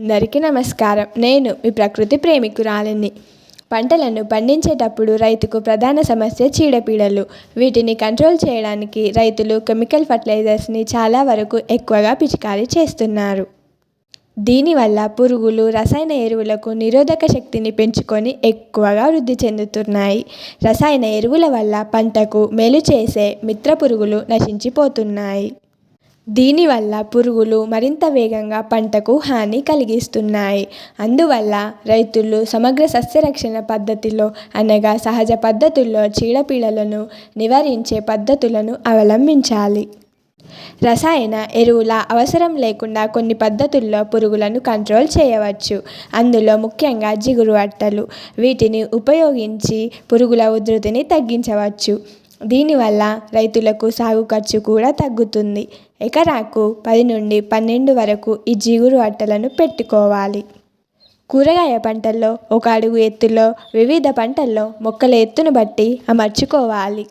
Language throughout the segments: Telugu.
అందరికీ నమస్కారం. నేను మీ ప్రకృతి ప్రేమికురాలిని. పంటలను పండించేటప్పుడు రైతుకు ప్రధాన సమస్య చీడపీడలు. వీటిని కంట్రోల్ చేయడానికి రైతులు కెమికల్ ఫర్టిలైజర్స్ని చాలా వరకు ఎక్కువగా పిచికారీ చేస్తున్నారు. దీనివల్ల పురుగులు రసాయన ఎరువులకు నిరోధక శక్తిని పెంచుకొని ఎక్కువగా వృద్ధి చెందుతున్నాయి. రసాయన ఎరువుల వల్ల పంటకు మేలు చేసే మిత్ర పురుగులు నశించిపోతున్నాయి. దీనివల్ల పురుగులు మరింత వేగంగా పంటకు హాని కలిగిస్తున్నాయి. అందువల్ల రైతులు సమగ్ర సస్యరక్షణ పద్ధతిలో అనగా సహజ పద్ధతుల్లో చీడపీడలను నివారించే పద్ధతులను అవలంబించాలి. రసాయన ఎరువుల అవసరం లేకుండా కొన్ని పద్ధతుల్లో పురుగులను కంట్రోల్ చేయవచ్చు. అందులో ముఖ్యంగా జిగురు అట్టలు వీటిని ఉపయోగించి పురుగుల ఉధృతిని తగ్గించవచ్చు. దీనివల్ల రైతులకు సాగు ఖర్చు కూడా తగ్గుతుంది. ఎకరాకు పది నుండి పన్నెండు వరకు ఈ జిగురు అట్టలను పెట్టుకోవాలి. కూరగాయ పంటల్లో ఒక అడుగు ఎత్తులో వివిధ పంటల్లో మొక్కల ఎత్తును బట్టి అమర్చుకోవాలి.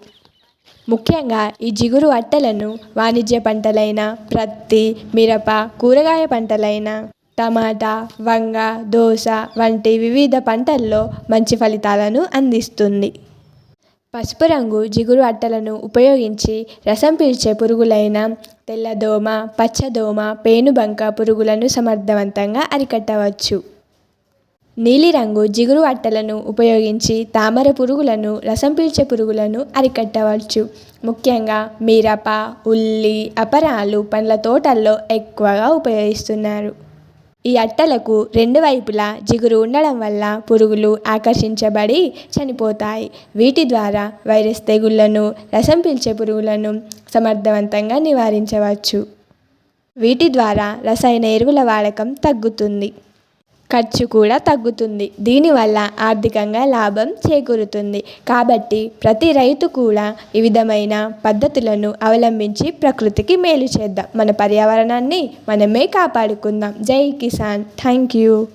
ముఖ్యంగా ఈ జిగురు అట్టలను వాణిజ్య పంటలైన ప్రత్తి మిరప కూరగాయ పంటలైన టమాటా వంగ దోస వంటి వివిధ పంటల్లో మంచి ఫలితాలను అందిస్తుంది. పసుపు రంగు జిగురు అట్టలను ఉపయోగించి రసం పీల్చే పురుగులైన తెల్లదోమ పచ్చదోమ పేనుబంక పురుగులను సమర్థవంతంగా అరికట్టవచ్చు. నీలిరంగు జిగురు అట్టలను ఉపయోగించి తామర పురుగులను రసం పీల్చే పురుగులను అరికట్టవచ్చు. ముఖ్యంగా మిరప ఉల్లి అపరాలు పండ్ల తోటల్లో ఎక్కువగా ఉపయోగిస్తున్నారు. ఈ అట్టలకు రెండు వైపులా జిగురు ఉండడం వల్ల పురుగులు ఆకర్షించబడి చనిపోతాయి. వీటి ద్వారా వైరస్ తెగుళ్ళను రసం పీల్చే పురుగులను సమర్థవంతంగా నివారించవచ్చు. వీటి ద్వారా రసాయన ఎరువుల వాడకం తగ్గుతుంది. ఖర్చు కూడా తగ్గుతుంది. దీనివల్ల ఆర్థికంగా లాభం చేకూరుతుంది. కాబట్టి ప్రతి రైతు కూడా ఈ విధమైన పద్ధతులను అవలంబించి ప్రకృతికి మేలు చేద్దాం. మన పర్యావరణాన్ని మనమే కాపాడుకుందాం. జై కిసాన్. Thank you.